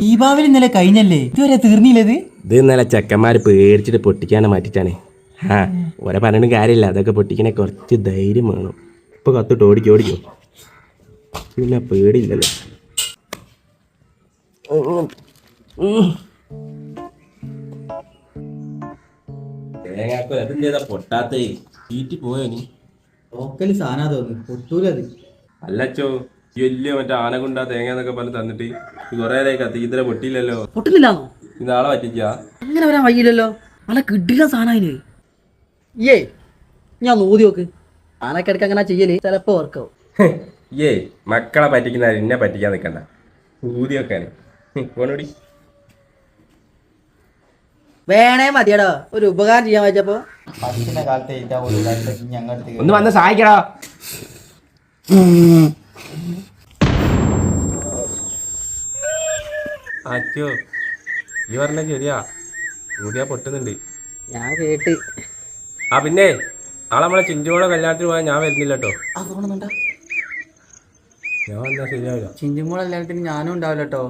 ദീപാവലി ഇന്നലെ കഴിഞ്ഞല്ലേ? ഇതുവരെ തീർന്നില്ലത്? ഇത് ഇന്നലെ ചെക്കന്മാര് പേടിച്ചിട്ട് പൊട്ടിക്കാനെ മാറ്റിട്ടാണ് ആ ഓരെ പറഞ്ഞിട്ടും കാര്യമില്ല. അതൊക്കെ പൊട്ടിക്കണേ കുറച്ച് ധൈര്യം വേണം. ഇപ്പൊ കത്തിട്ട് ഓടിക്കും ഓടിക്കും. പിന്നെ പേടിയില്ലല്ലോ. പൊട്ടാത്തേ ചീറ്റി പോയോ നീ ഓക്കൽ സാധനം തോന്നി പൊട്ടൂലത്. അല്ലച്ചോ. വലിയ മറ്റേ ആനകുണ്ട തേങ്ങ എന്നൊക്കെ പറഞ്ഞ് തന്നിട്ട് കുറെ നേരം കത്തി. ഇതിലെ പൊട്ടിയില്ലല്ലോ. പൊട്ടുന്നില്ലാന്നോ? ഇത് നാളെ പറ്റിക്കാ അങ്ങനെ വരാൻ വയ്യില്ലല്ലോ നല്ല കിട്ടില്ല സാധനം ഏ ഞാൻ നോതി നോക്ക്. ആനക്കിടക്ക് അങ്ങനെ ചെയ്യൽ ചിലപ്പോ വർക്കാവും ഏ മക്കളെ പറ്റിക്കുന്ന എന്നെ പറ്റിക്കാൻ നിൽക്കണ്ട ഊതി വെക്കാന് പോണോടി വേണേ മതിയടോ. ഒരു ഉപകാരം ചെയ്യാൻ വെച്ചപ്പോ. ഒന്ന് വന്ന് സഹായിക്കടാ. അച്ചോ ഈ പറഞ്ഞ ശരിയാ. കൂടിയാ പൊട്ടുന്നുണ്ട്. ഞാൻ കേട്ട്. ആ പിന്നെ നാളെ നമ്മളെ ചിഞ്ചുമോളെ കല്യാണത്തിന് പോയാൽ ഞാൻ വരുന്നില്ല കേട്ടോ അത് ഞാൻ വന്നാൽ ശരിയാവില്ല. ചിഞ്ചുമോളെ എല്ലാത്തിനും ഞാനും ഉണ്ടാവില്ല കേട്ടോ